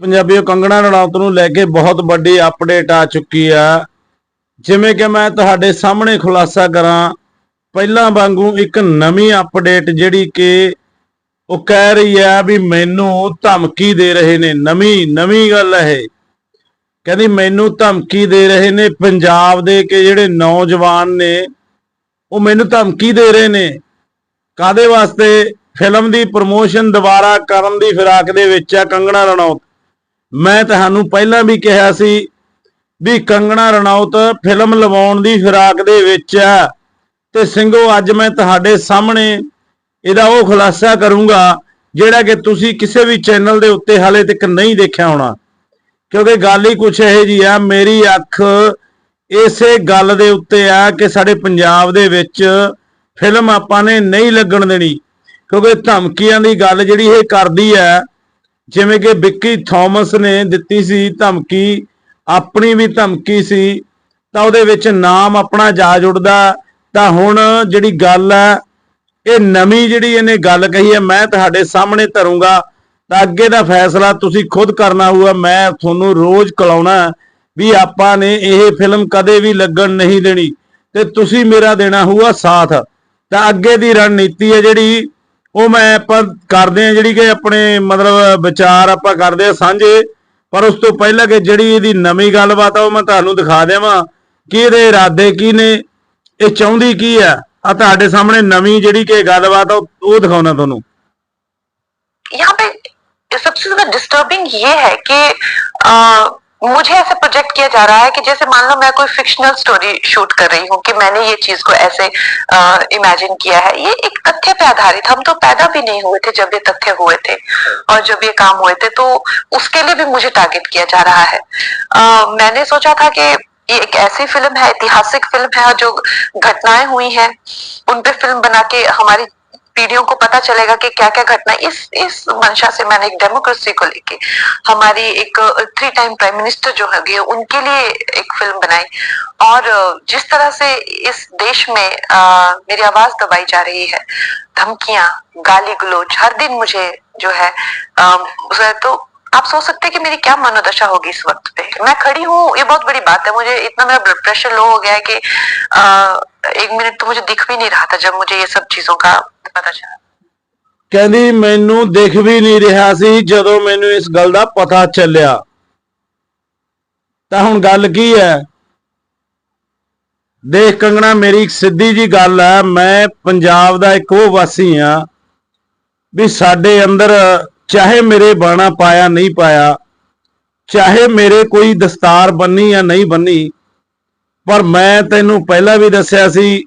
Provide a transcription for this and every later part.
ਪੰਜਾਬੀਓ, ਕੰਗਣਾ ਰਣੌਤ ਨੂੰ ਲੈ ਕੇ ਬਹੁਤ ਵੱਡੀ ਅਪਡੇਟ ਆ ਚੁੱਕੀ ਆ। ਜਿਵੇਂ ਕਿ ਮੈਂ ਤੁਹਾਡੇ ਸਾਹਮਣੇ ਖੁਲਾਸਾ ਕਰਾਂ, ਪਹਿਲਾਂ ਵਾਂਗੂ ਇੱਕ ਨਵੀਂ ਅਪਡੇਟ ਜਿਹੜੀ ਕਿ ਉਹ ਕਹਿ ਰਹੀ ਆ ਵੀ ਮੈਨੂੰ ਧਮਕੀ ਦੇ ਰਹੇ ਨੇ। ਨਵੀਂ ਨਵੀਂ ਗੱਲ ਹੈ ਇਹ। ਕਹਿੰਦੀ ਮੈਨੂੰ ਧਮਕੀ ਦੇ ਰਹੇ ਨੇ ਪੰਜਾਬ ਦੇ ਕਿ ਜਿਹੜੇ ਨੌਜਵਾਨ ਨੇ, ਉਹ ਮੈਨੂੰ ਧਮਕੀ ਦੇ ਰਹੇ ਨੇ। ਕਾਦੇ ਵਾਸਤੇ? ਫਿਲਮ ਦੀ ਪ੍ਰਮੋਸ਼ਨ ਦੁਬਾਰਾ ਕਰਨ ਦੀ ਫਿਰਾਕ ਦੇ ਵਿੱਚ ਆ ਕੰਗਣਾ ਰਣੌਤ। ਮੈਂ ਤੁਹਾਨੂੰ ਪਹਿਲਾਂ ਵੀ ਕਿਹਾ ਸੀ ਵੀ ਕੰਗਣਾ ਰਣੌਤ ਫਿਲਮ ਲਵਾਉਣ ਦੀ ਫਿਰਾਕ ਦੇ ਵਿੱਚ ਆ। ਤੇ ਸਿੰਘੋ, ਅੱਜ ਮੈਂ ਤੁਹਾਡੇ ਸਾਹਮਣੇ ਇਹਦਾ ਉਹ ਖੁਲਾਸਾ ਕਰੂੰਗਾ, ਜਿਹੜਾ ਕਿ ਤੁਸੀਂ ਕਿਸੇ ਵੀ ਚੈਨਲ ਦੇ ਉੱਤੇ ਹਾਲੇ ਤੱਕ ਨਹੀਂ ਦੇਖਿਆ ਹੋਣਾ। ਕਿਉਂਕਿ ਗੱਲ ਹੀ ਕੁਛ ਇਹੋ ਜੀ ਆ, ਮੇਰੀ ਅੱਖ ਇਸੇ ਗੱਲ ਦੇ ਉੱਤੇ ਆ ਕਿ ਸਾਡੇ ਪੰਜਾਬ ਦੇ ਵਿੱਚ ਫਿਲਮ ਆਪਾਂ ਨੇ ਨਹੀਂ ਲੱਗਣ ਦੇਣੀ। ਕਿਉਂਕਿ ਧਮਕੀਆਂ ਦੀ ਗੱਲ ਜਿਹੜੀ ਇਹ ਕਰਦੀ ਹੈ ਜਿਵੇਂ ਕਿ ਵਿੱਕੀ ਥਾਮਸ ਨੇ ਦਿੱਤੀ ਸੀ ਧਮਕੀ, ਆਪਣੀ ਵੀ ਧਮਕੀ ਸੀ, ਤਾਂ ਉਹਦੇ ਵਿੱਚ ਨਾਮ ਆਪਣਾ ਜਾ ਜੁੜਦਾ, ਤਾਂ ਹੁਣ ਜਿਹੜੀ ਗੱਲ ਹੈ, ਇਹ ਨਵੀਂ ਜਿਹੜੀ ਇਹਨੇ ਗੱਲ ਕਹੀ ਹੈ, ਮੈਂ ਤੁਹਾਡੇ ਸਾਹਮਣੇ ਧਰੂੰਗਾ, ਤਾਂ ਅੱਗੇ ਦਾ ਫੈਸਲਾ ਤੁਸੀਂ ਖੁਦ ਕਰਨਾ ਹੋਊਗਾ, ਮੈਂ ਤੁਹਾਨੂੰ ਰੋਜ਼ ਕਲਾਉਣਾ ਵੀ ਆਪਾਂ ਨੇ ਇਹ ਫਿਲਮ ਕਦੇ ਵੀ ਲੱਗਣ ਨਹੀਂ ਦੇਣੀ, ਤੇ ਤੁਸੀਂ ਮੇਰਾ ਦੇਣਾ ਹੋਊਗਾ ਸਾਥ। ਤਾਂ ਅੱਗੇ ਦੀ ਰਣਨੀਤੀ ਹੈ ਜਿਹੜੀ ਉਹ ਮੈਂ ਆਪਾਂ ਕਰਦੇ ਆ ਜਿਹੜੀ ਕਿ ਆਪਣੇ ਮਤਲਬ ਵਿਚਾਰ ਆਪਾਂ ਕਰਦੇ ਆ ਸਾਂਝੇ ਪਰ ਉਸ ਤੋਂ ਪਹਿਲਾਂ ਕਿ ਜਿਹੜੀ ਇਹਦੀ ਨਵੀਂ ਗੱਲਬਾਤ ਆ ਉਹ ਮੈਂ ਤੁਹਾਨੂੰ ਦਿਖਾ ਦੇਵਾਂ ਕਿ ਇਹਦੇ ਇਰਾਦੇ ਕੀ ਨੇ ਇਹ ਚਾਹੁੰਦੀ ਕੀ ਆ ਆ ਤੁਹਾਡੇ ਸਾਹਮਣੇ ਨਵੀਂ ਜਿਹੜੀ ਕਿ ਗੱਲਬਾਤ ਆ ਉਹ ਉਹ ਦਿਖਾਉਣਾ ਤੁਹਾਨੂੰ यहाँ पे सबसे ज्यादा डिस्टर्बिंग ये है कि आ, मुझे ऐसे प्रोजेक्ट किया जा रहा है कि जैसे मान लो मैं कोई फिक्शनल स्टोरी शूट कर रही हूँ कि मैंने ये चीज़ को ऐसे इमेजिन किया है। ये एक तथ्य पे आधारित। हम तो पैदा भी नहीं हुए थे जब ये तथ्य हुए थे और जब ये काम हुए थे तो उसके लिए भी मुझे टारगेट किया जा रहा है। आ, मैंने सोचा था कि ये एक ऐसी फ़िल्म है ऐतिहासिक फ़िल्म है जो घटनाएँ हुई हैं उन पे फ़िल्म बना के हमारी पीढ़ियों को पता चलेगा कि क्या क्या घटना इस इस मंशा से मैंने एक डेमोक्रेसी को लेके हमारी एक थ्री टाइम प्राइम मिनिस्टर जो है उनके लिए एक फ़िल्म बनाई। और जिस तरह से इस देश में आ, मेरी आवाज़ दबाई जा रही है धमकियाँ गाली गलोच हर दिन मुझे जो है आ, तो आप सोच सकते हैं कि मेरी क्या मनोदशा होगी इस वक्त पे मैं खड़ी हूँ ये बहुत बड़ी बात है मुझे इतना मेरा ब्लड प्रेशर लो हो गया है कि अ, एक मिनट तो मुझे दिख भी नहीं रहा था जब मुझे ये सब चीजों का पता चला ਕਹਿੰਦੀ ਮੈਨੂੰ ਦਿਖ ਵੀ ਨਹੀਂ ਰਿਹਾ ਸੀ ਜਦੋਂ ਮੈਨੂੰ ਇਸ ਗੱਲ ਦਾ ਪਤਾ ਚੱਲਿਆ ਤਾਂ ਹੁਣ ਗੱਲ ਕੀ ਹੈ ਦੇਖ ਕੰਗਣਾ ਮੇਰੀ ਇੱਕ ਸਿੱਧੀ ਜੀ ਗੱਲ ਹੈ ਮੈਂ ਪੰਜਾਬ ਦਾ ਇੱਕ ਉਹ ਵਾਸੀ ਆ ਵੀ ਸਾਡੇ ਅੰਦਰ ਚਾਹੇ ਮੇਰੇ ਬਾਣਾ ਪਾਇਆ ਨਹੀਂ ਪਾਇਆ, ਚਾਹੇ ਮੇਰੇ ਕੋਈ ਦਸਤਾਰ ਬੰਨੀ ਜਾਂ ਨਹੀਂ ਬੰਨੀ, ਪਰ ਮੈਂ ਤੈਨੂੰ ਪਹਿਲਾਂ ਵੀ ਦੱਸਿਆ ਸੀ,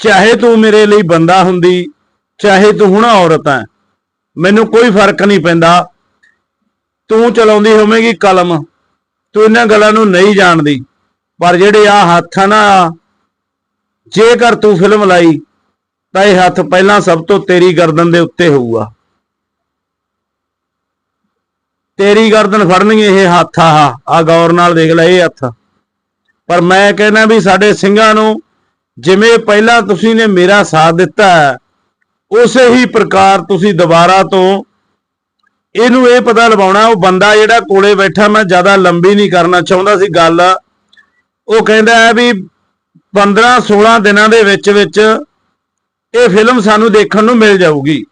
ਚਾਹੇ ਤੂੰ ਮੇਰੇ ਲਈ ਬੰਦਾ ਹੁੰਦੀ, ਚਾਹੇ ਤੂੰ ਹੁਣ ਔਰਤ ਹੈ, ਮੈਨੂੰ ਕੋਈ ਫ਼ਰਕ ਨਹੀਂ ਪੈਂਦਾ। ਤੂੰ ਚਲਾਉਂਦੀ ਹੋਵੇਂਗੀ ਕਲਮ, ਤੂੰ ਇਹਨਾਂ ਗੱਲਾਂ ਨੂੰ ਨਹੀਂ ਜਾਣਦੀ, ਪਰ ਜਿਹੜੇ ਆ ਹੱਥ ਆ ਨਾ, ਜੇਕਰ ਤੂੰ ਫਿਲਮ ਲਾਈ, ਤਾਂ ਇਹ ਹੱਥ ਪਹਿਲਾਂ ਸਭ ਤੋਂ ਤੇਰੀ ਗਰਦਨ ਦੇ ਉੱਤੇ ਹੋਊਗਾ। ਤੇਰੀ ਗਰਦਨ ਫੜਨਗੇ ਇਹ ਹੱਥ ਆ ਆ ਗੌਰ ਨਾਲ ਦੇਖ ਲੈ ਇਹ ਹੱਥ। ਪਰ ਮੈਂ ਕਹਿੰਦਾ ਵੀ ਸਾਡੇ ਸਿੰਘਾਂ ਨੂੰ ਜਿਵੇਂ ਪਹਿਲਾਂ ਤੁਸੀਂ ਨੇ ਮੇਰਾ ਸਾਥ ਦਿੱਤਾ ਹੈ, ਉਸੇ ਹੀ ਪ੍ਰਕਾਰ ਤੁਸੀਂ ਦੁਬਾਰਾ ਤੋਂ ਇਹਨੂੰ ਇਹ ਪਤਾ ਲਵਾਉਣਾ ਉਹ ਬੰਦਾ ਜਿਹੜਾ ਕੋਲੇ ਬੈਠਾ ਮੈਂ ਜ਼ਿਆਦਾ ਲੰਬੀ ਨਹੀਂ ਕਰਨਾ ਚਾਹੁੰਦਾ ਸੀ ਗੱਲ। ਉਹ ਕਹਿੰਦਾ ਹੈ ਵੀ 15 16 ਦਿਨਾਂ ਦੇ ਵਿੱਚ ਵਿੱਚ ਇਹ ਫਿਲਮ ਸਾਨੂੰ ਦੇਖਣ ਨੂੰ ਮਿਲ ਜਾਊਗੀ।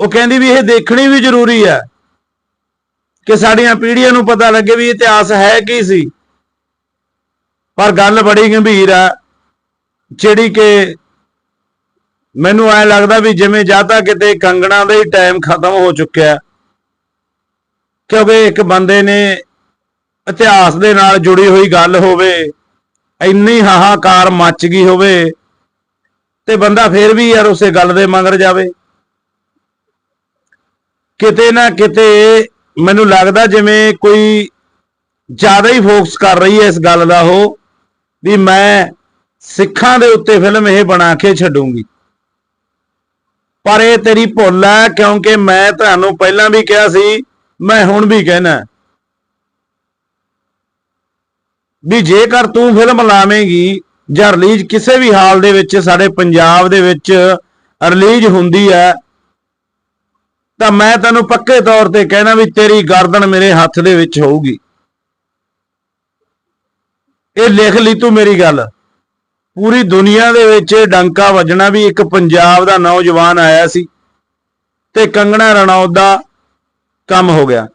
ਉਹ ਕਹਿੰਦੀ ਵੀ ਇਹ ਦੇਖਣੀ ਵੀ ਜ਼ਰੂਰੀ ਹੈ ਕਿ ਸਾਡੀਆਂ ਪੀੜ੍ਹੀਆਂ ਨੂੰ ਪਤਾ ਲੱਗੇ ਵੀ ਇਤਿਹਾਸ ਹੈ ਕੀ ਸੀ। ਪਰ ਗੱਲ ਬੜੀ ਗੰਭੀਰ ਆ ਜਿਹੜੀ ਕਿ ਮੈਨੂੰ ਐ ਲੱਗਦਾ ਵੀ ਜਿਵੇਂ ਜਾਂ ਤਾਂ ਕਿਤੇ ਕੰਗਣਾ ਦਾ ਹੀ ਟਾਈਮ ਖਤਮ ਹੋ ਚੁੱਕਿਆ ਕਿਉਂਕਿ ਇੱਕ ਬੰਦੇ ਨੇ ਇਤਿਹਾਸ ਦੇ ਨਾਲ ਜੁੜੀ ਹੋਈ ਗੱਲ ਹੋਵੇ, ਇੰਨੀ ਹਾਹਾਕਾਰ ਮੱਚ ਗਈ ਹੋਵੇ, ਤੇ ਬੰਦਾ ਫੇਰ ਵੀ ਯਾਰ ਉਸੇ ਗੱਲ ਦੇ ਮਗਰ ਜਾਵੇ। ਕਿਤੇ ਨਾ ਕਿਤੇ ਮੈਨੂੰ ਲੱਗਦਾ ਜਿਵੇਂ ਕੋਈ ਜ਼ਿਆਦਾ ਹੀ ਫੋਕਸ ਕਰ ਰਹੀ ਹੈ ਇਸ ਗੱਲ ਦਾ ਉਹ, ਵੀ ਮੈਂ ਸਿੱਖਾਂ ਦੇ ਉੱਤੇ ਫਿਲਮ ਇਹ ਬਣਾ ਕੇ ਛੱਡੂੰਗੀ। ਪਰ ਇਹ ਤੇਰੀ ਭੁੱਲ ਹੈ, ਕਿਉਂਕਿ ਮੈਂ ਤੁਹਾਨੂੰ ਪਹਿਲਾਂ ਵੀ ਕਿਹਾ ਸੀ, ਮੈਂ ਹੁਣ ਵੀ ਕਹਿਣਾ। ਵੀ ਜੇਕਰ ਤੂੰ ਫਿਲਮ ਲਾਵੇਂਗੀ, ਜਾਂ ਰਿਲੀਜ਼ ਕਿਸੇ ਵੀ ਹਾਲ ਦੇ ਵਿੱਚ, ਸਾਡੇ ਪੰਜਾਬ ਦੇ ਵਿੱਚ ਰਿਲੀਜ਼ ਹੁੰਦੀ ਹੈ ਤਾਂ ਮੈਂ ਤੈਨੂੰ ਪੱਕੇ ਤੌਰ ਤੇ ਕਹਿਣਾ ਵੀ ਤੇਰੀ ਗਰਦਨ ਮੇਰੇ ਹੱਥ ਦੇ ਵਿੱਚ ਹੋਊਗੀ। ਇਹ ਲਿਖ ਲਈ ਤੂੰ ਮੇਰੀ ਗੱਲ। ਪੂਰੀ ਦੁਨੀਆ ਦੇ ਵਿੱਚ ਇਹ ਡੰਕਾ ਵੱਜਣਾ ਵੀ ਇੱਕ ਪੰਜਾਬ ਦਾ ਨੌਜਵਾਨ ਆਇਆ ਸੀ ਤੇ ਕੰਗਣਾ ਰਣੌਤ ਦਾ ਕੰਮ ਹੋ ਗਿਆ।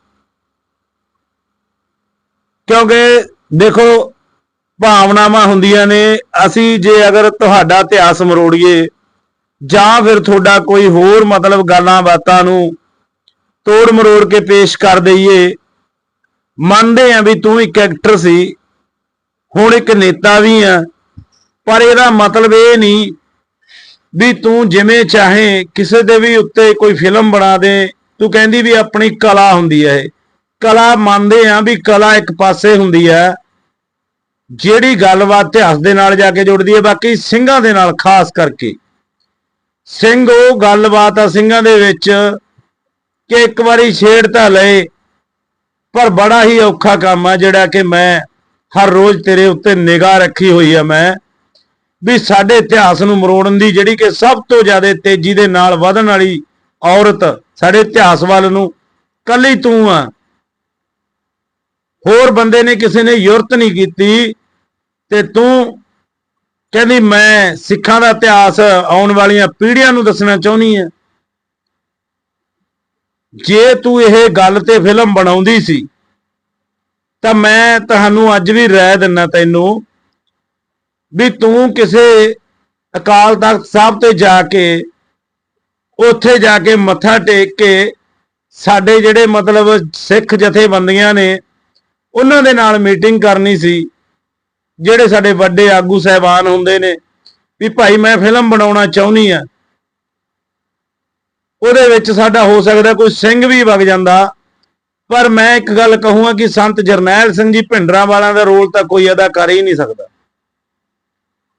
ਕਿਉਂਕਿ ਦੇਖੋ, ਭਾਵਨਾਵਾਂ ਹੁੰਦੀਆਂ ਨੇ, ਅਸੀਂ ਜੇ ਅਗਰ ਤੁਹਾਡਾ ਇਤਿਹਾਸ ਮਰੋੜੀਏ ਜਾਂ ਫਿਰ ਤੁਹਾਡਾ ਕੋਈ ਹੋਰ ਮਤਲਬ ਗੱਲਾਂ ਬਾਤਾਂ ਨੂੰ ਤੋੜ ਮਰੋੜ ਕੇ ਪੇਸ਼ ਕਰ ਦਈਏ। ਮੰਨਦੇ ਆ ਵੀ ਤੂੰ ਇੱਕ ਐਕਟਰ ਸੀ, ਹੁਣ ਇੱਕ ਨੇਤਾ ਵੀ ਆ, ਪਰ ਇਹਦਾ ਮਤਲਬ ਇਹ ਨਹੀਂ ਵੀ ਤੂੰ ਜਿਵੇਂ ਚਾਹੇ ਕਿਸੇ ਦੇ ਵੀ ਉੱਤੇ ਕੋਈ ਫਿਲਮ ਬਣਾ ਦੇ, ਤੂੰ ਕਹਿੰਦੀ ਵੀ ਆਪਣੀ ਕਲਾ ਹੁੰਦੀ ਹੈ ਇਹ। ਕਲਾ ਮੰਨਦੇ ਆ ਵੀ ਕਲਾ ਇੱਕ ਪਾਸੇ ਹੁੰਦੀ ਹੈ, ਜਿਹੜੀ ਗੱਲਬਾਤ ਇਤਿਹਾਸ ਦੇ ਨਾਲ ਜਾ ਕੇ ਜੁੜਦੀ ਹੈ, ਬਾਕੀ ਸਿੰਘਾਂ ਦੇ ਨਾਲ ਖਾਸ ਕਰਕੇ। ਸਿੰਘ ਉਹ ਗੱਲਬਾਤ ਆ ਸਿੰਘਾਂ ਦੇ ਵਿੱਚ ਕਿ ਇੱਕ ਵਾਰੀ ਛੇੜ ਤਾਂ ਲਏ, ਪਰ ਬੜਾ ਹੀ ਔਖਾ ਕੰਮ ਆ ਜਿਹੜਾ ਕਿ ਮੈਂ ਹਰ ਰੋਜ਼ ਤੇਰੇ ਉੱਤੇ ਨਿਗਾਹ ਰੱਖੀ ਹੋਈ ਆ ਮੈਂ, ਵੀ ਸਾਡੇ ਇਤਿਹਾਸ ਨੂੰ ਮਰੋੜਨ ਦੀ ਜਿਹੜੀ ਕਿ ਸਭ ਤੋਂ ਜ਼ਿਆਦਾ ਤੇਜ਼ੀ ਦੇ ਨਾਲ ਵਧਣ ਵਾਲੀ ਔਰਤ ਸਾਡੇ ਇਤਿਹਾਸ ਵੱਲ ਨੂੰ ਕੱਲੀ ਤੂੰ ਆ। ਹੋਰ ਬੰਦੇ ਨੇ ਕਿਸੇ ਨੇ ਯੁਰਤ ਨਹੀਂ ਕੀਤੀ ਤੇ ਤੂੰ ਕਹਿੰਦੀ, ਮੈਂ ਸਿੱਖਾਂ ਦਾ ਇਤਿਹਾਸ ਆਉਣ ਵਾਲੀਆਂ ਪੀੜ੍ਹੀਆਂ ਨੂੰ ਦੱਸਣਾ ਚਾਹੁੰਦੀ ਆ ਜੇ ਤੂੰ ਇਹ ਗੱਲ ਤੇ ਫਿਲਮ ਬਣਾਉਂਦੀ ਸੀ, ਤਾਂ ਮੈਂ ਤੁਹਾਨੂੰ ਅੱਜ ਵੀ ਰਾਏ ਦਿੰਨਾ ਤੈਨੂੰ ਵੀ ਤੂੰ ਕਿਸੇ ਅਕਾਲ ਤਖਤ ਸਾਹਿਬ ਤੇ ਜਾ ਕੇ, ਉੱਥੇ ਜਾ ਕੇ ਮੱਥਾ ਟੇਕ ਕੇ ਸਾਡੇ ਜਿਹੜੇ ਮਤਲਬ ਸਿੱਖ ਜਥੇਬੰਦੀਆਂ ਨੇ, ਉਹਨਾਂ ਦੇ ਨਾਲ ਮੀਟਿੰਗ ਕਰਨੀ ਸੀ। ਜਿਹੜੇ ਸਾਡੇ ਵੱਡੇ ਆਗੂ ਸਹਿਬਾਨ ਹੁੰਦੇ ਨੇ ਵੀ ਭਾਈ ਮੈਂ ਫਿਲਮ ਬਣਾਉਣਾ ਚਾਹੁੰਦੀ ਆ ਉਹਦੇ ਵਿੱਚ ਸਾਡਾ ਹੋ ਸਕਦਾ ਕੋਈ ਸਿੰਘ ਵੀ ਵਗ ਜਾਂਦਾ। ਪਰ ਮੈਂ ਇੱਕ ਗੱਲ ਕਹੂੰਗਾ ਕਿ ਸੰਤ ਜਰਨੈਲ ਸਿੰਘ ਜੀ ਭਿੰਡਰਾਂ ਵਾਲਿਆਂ ਦਾ ਰੋਲ ਤਾਂ ਕੋਈ ਅਦਾ ਕਰ ਹੀ ਨਹੀਂ ਸਕਦਾ।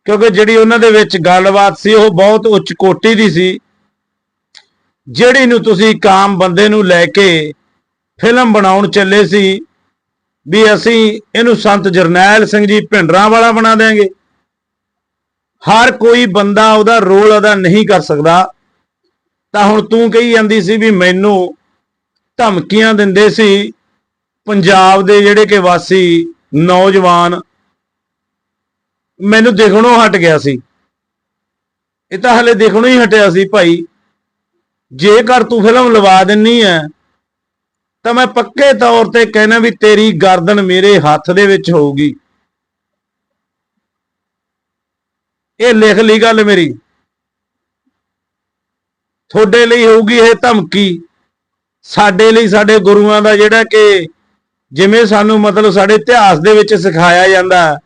ਕਿਉਂਕਿ ਜਿਹੜੀ ਉਹਨਾਂ ਦੇ ਵਿੱਚ ਗੱਲਬਾਤ ਸੀ, ਉਹ ਬਹੁਤ ਉੱਚ ਕੋਟੀ ਦੀ ਸੀ। ਜਿਹੜੀ ਨੂੰ ਤੁਸੀਂ ਇੱਕ ਆਮ ਬੰਦੇ ਨੂੰ ਲੈ ਕੇ ਫਿਲਮ ਬਣਾਉਣ ਚੱਲੇ ਸੀ ਵੀ ਅਸੀਂ ਇਹਨੂੰ ਸੰਤ ਜਰਨੈਲ ਸਿੰਘ ਜੀ ਭਿੰਡਰਾਂ ਵਾਲਾ ਬਣਾ ਦੇਾਂਗੇ ਹਰ ਕੋਈ ਬੰਦਾ ਉਹਦਾ ਰੋਲ ਅਦਾ ਨਹੀਂ ਕਰ ਸਕਦਾ। ਤਾਂ ਹੁਣ ਤੂੰ ਕਹੀ ਜਾਂਦੀ ਸੀ ਵੀ ਮੈਨੂੰ ਧਮਕੀਆਂ ਦਿੰਦੇ ਸੀ ਪੰਜਾਬ ਦੇ ਜਿਹੜੇ ਕਿ ਵਾਸੀ ਨੌਜਵਾਨ। ਮੈਨੂੰ ਦੇਖਣੋਂ ਹਟ ਗਿਆ ਸੀ। ਇਹ ਤਾਂ ਹਲੇ ਦੇਖਣੋਂ ਹੀ ਹਟਿਆ ਸੀ ਭਾਈ। ਜੇਕਰ ਤੂੰ ਫਿਲਮ ਲਵਾ ਦਿੰਨੀ ਹੈ ਤਾਂ ਮੈਂ ਪੱਕੇ ਤੌਰ ਤੇ ਕਹਿਣਾ ਵੀ ਤੇਰੀ ਗਰਦਨ ਮੇਰੇ ਹੱਥ ਦੇ ਵਿੱਚ ਹੋਊਗੀ। ਇਹ ਲਿਖ ਲਈ ਗੱਲ ਮੇਰੀ। ਤੁਹਾਡੇ ਲਈ ਹੋਊਗੀ ਇਹ ਧਮਕੀ। ਸਾਡੇ ਲਈ, ਸਾਡੇ ਗੁਰੂਆਂ ਦਾ ਜਿਹੜਾ ਕਿ ਜਿਵੇਂ ਸਾਨੂੰ ਮਤਲਬ ਸਾਡੇ ਇਤਿਹਾਸ ਦੇ ਵਿੱਚ ਸਿਖਾਇਆ ਜਾਂਦਾ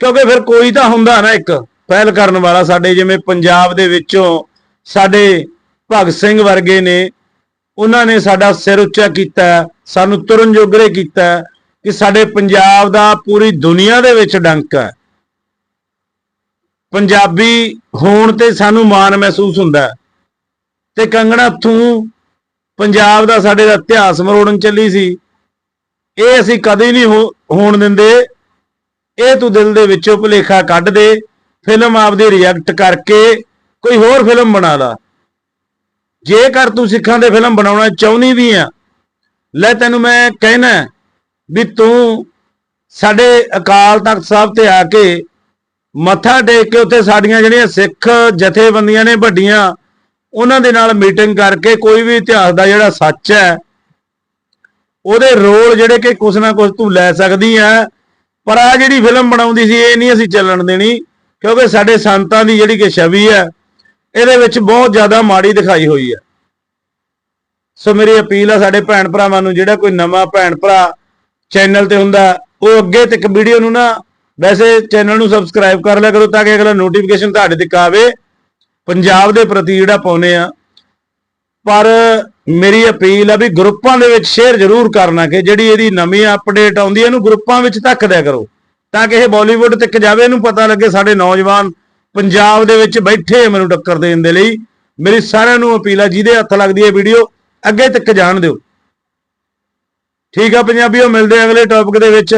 ਕਿਉਂਕਿ ਫਿਰ ਕੋਈ ਤਾਂ ਹੁੰਦਾ ਨਾ ਇੱਕ ਪਹਿਲ ਕਰਨ ਵਾਲਾ ਸਾਡੇ ਜਿਵੇਂ ਪੰਜਾਬ ਦੇ ਵਿੱਚੋਂ ਸਾਡੇ ਭਗਤ ਸਿੰਘ ਵਰਗੇ ਨੇ ਉਹਨਾਂ ਨੇ ਸਾਡਾ ਸਿਰ ਉੱਚਾ ਕੀਤਾ, ਸਾਨੂੰ ਤੁਰਨ ਜੋਗਰੇ ਕੀਤਾ ਕਿ ਸਾਡੇ ਪੰਜਾਬ ਦਾ ਪੂਰੀ ਦੁਨੀਆ ਦੇ ਵਿੱਚ ਡੰਕ ਹੈ। ਪੰਜਾਬੀ ਹੋਣ ਤੇ ਸਾਨੂੰ ਮਾਣ ਮਹਿਸੂਸ ਹੁੰਦਾ ਤੇ ਕੰਗਣਾ ਤੂੰ ਪੰਜਾਬ ਦਾ ਸਾਡੇ ਦਾ ਇਤਿਹਾਸ ਮਰੋੜਨ ਚੱਲੀ ਸੀ। ਇਹ ਅਸੀਂ ਕਦੇ ਨਹੀਂ ਹੋਣ ਦਿੰਦੇ। ਇਹ ਤੂੰ ਦਿਲ ਦੇ ਵਿੱਚੋਂ ਭੁਲੇਖਾ ਕੱਢ ਦੇ। ਫਿਲਮ ਆਪਦੀ ਰਿਐਕਟ ਕਰਕੇ ਕੋਈ ਹੋਰ ਫਿਲਮ ਬਣਾ ਲਾ। ਜੇਕਰ ਤੂੰ ਸਿੱਖਾਂ ਦੇ ਫਿਲਮ ਬਣਾਉਣਾ ਚਾਹੁੰਦੀ ਵੀ ਆ, ਲੈ ਤੈਨੂੰ ਮੈਂ ਕਹਿਣਾ ਵੀ ਤੂੰ ਸਾਡੇ ਅਕਾਲ ਤਖਤ ਸਾਹਿਬ ਤੇ ਆ ਕੇ ਮੱਥਾ ਟੇਕ ਕੇ ਉੱਥੇ ਸਾਡੀਆਂ ਜਿਹੜੀਆਂ ਸਿੱਖ ਜਥੇਬੰਦੀਆਂ ਨੇ ਵੱਡੀਆਂ, ਉਹਨਾਂ ਦੇ ਨਾਲ ਮੀਟਿੰਗ ਕਰਕੇ ਕੋਈ ਵੀ ਇਤਿਹਾਸ ਦਾ ਜਿਹੜਾ ਸੱਚ ਹੈ, ਉਹਦੇ ਰੋਲ ਜਿਹੜੇ ਕਿ ਕੁਛ ਨਾ ਕੁਛ ਤੂੰ ਲੈ ਸਕਦੀ ਹੈ, ਪਰ ਆ ਜਿਹੜੀ ਫਿਲਮ ਬਣਾਉਂਦੀ ਸੀ, ਇਹ ਨਹੀਂ ਅਸੀਂ ਚੱਲਣ ਦੇਣੀ, ਕਿਉਂਕਿ ਸਾਡੇ ਸੰਤਾਂ ਦੀ ਜਿਹੜੀ ਕਿ ਛਵੀ ਹੈ ਇਹਦੇ ਵਿੱਚ ਬਹੁਤ ਜ਼ਿਆਦਾ ਮਾੜੀ ਦਿਖਾਈ ਹੋਈ ਹੈ। ਸੋ ਮੇਰੀ ਅਪੀਲ ਆ ਸਾਡੇ ਭੈਣ ਭਰਾਵਾਂ ਨੂੰ, ਜਿਹੜਾ ਕੋਈ ਨਵਾਂ ਭੈਣ ਭਰਾ ਚੈਨਲ ਤੇ ਹੁੰਦਾ, ਉਹ ਅੱਗੇ ਤੱਕ ਵੀਡੀਓ ਨੂੰ ਨਾ ਵੈਸੇ ਚੈਨਲ ਨੂੰ ਸਬਸਕ੍ਰਾਈਬ ਕਰ ਲਿਆ ਕਰੋ ਤਾਂ ਕਿ ਅਗਲਾ ਨੋਟੀਫਿਕੇਸ਼ਨ ਤੁਹਾਡੇ ਤੱਕ ਆਵੇ। ਪੰਜਾਬ ਦੇ ਪ੍ਰਤੀ ਜਿਹੜਾ ਪਾਉਨੇ ਆ। ਪਰ ਮੇਰੀ ਅਪੀਲ ਆ ਵੀ ਗਰੁੱਪਾਂ ਦੇ ਵਿੱਚ ਸ਼ੇਅਰ ਜ਼ਰੂਰ ਕਰਨਾ ਕਿ ਜਿਹੜੀ ਇਹਦੀ ਨਵੀਂ ਅਪਡੇਟ ਆਉਂਦੀ ਹੈ ਇਹਨੂੰ ਗਰੁੱਪਾਂ ਵਿੱਚ ਧੱਕ ਦਿਆ ਕਰੋ। ਤਾਂ ਕਿ ਇਹ ਬਾਲੀਵੁੱਡ ਤੱਕ ਜਾਵੇ, ਇਹਨੂੰ ਪਤਾ ਲੱਗੇ ਸਾਡੇ ਨੌਜਵਾਨ ਪੰਜਾਬ ਦੇ ਵਿੱਚ ਬੈਠੇ ਆ ਮੈਨੂੰ ਟੱਕਰ ਦੇਣ ਦੇ ਲਈ, ਮੇਰੀ ਸਾਰਿਆਂ ਨੂੰ ਅਪੀਲ ਆ, ਜਿਹਦੇ ਹੱਥ ਲੱਗਦੀ ਹੈ ਵੀਡੀਓ, ਅੱਗੇ ਤੱਕ ਜਾਣ ਦਿਓ। ਠੀਕ ਆ ਪੰਜਾਬੀਓ, ਮਿਲਦੇ ਅਗਲੇ ਟੌਪਿਕ ਦੇ ਵਿੱਚ।